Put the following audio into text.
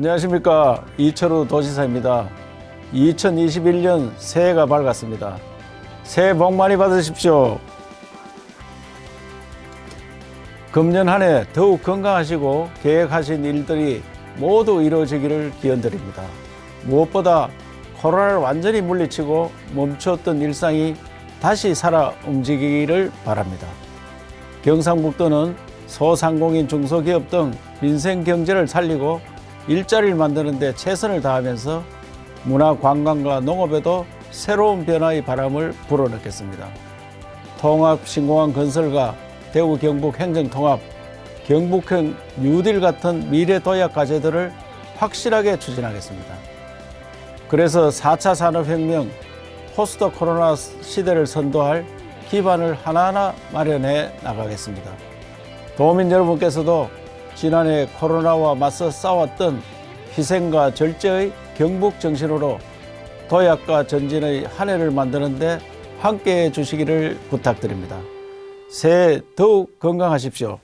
안녕하십니까 이철우 도지사입니다. 2021년 새해가 밝았습니다. 새해 복 많이 받으십시오. 금년 한 해 더욱 건강하시고 계획하신 일들이 모두 이루어지기를 기원드립니다. 무엇보다 코로나를 완전히 물리치고 멈췄던 일상이 다시 살아 움직이기를 바랍니다. 경상북도는 소상공인 중소기업 등 민생 경제를 살리고 일자리를 만드는 데 최선을 다하면서 문화 관광과 농업에도 새로운 변화의 바람을 불어넣겠습니다. 통합 신공항 건설과 대구 경북 행정 통합, 경북형 뉴딜 같은 미래 도약 과제들을 확실하게 추진하겠습니다. 그래서 4차 산업혁명, 포스트 코로나 시대를 선도할 기반을 하나하나 마련해 나가겠습니다. 도민 여러분께서도 지난해 코로나와 맞서 싸웠던 희생과 절제의 경북 정신으로 도약과 전진의 한 해를 만드는데 함께 해 주시기를 부탁드립니다. 새해 더욱 건강하십시오.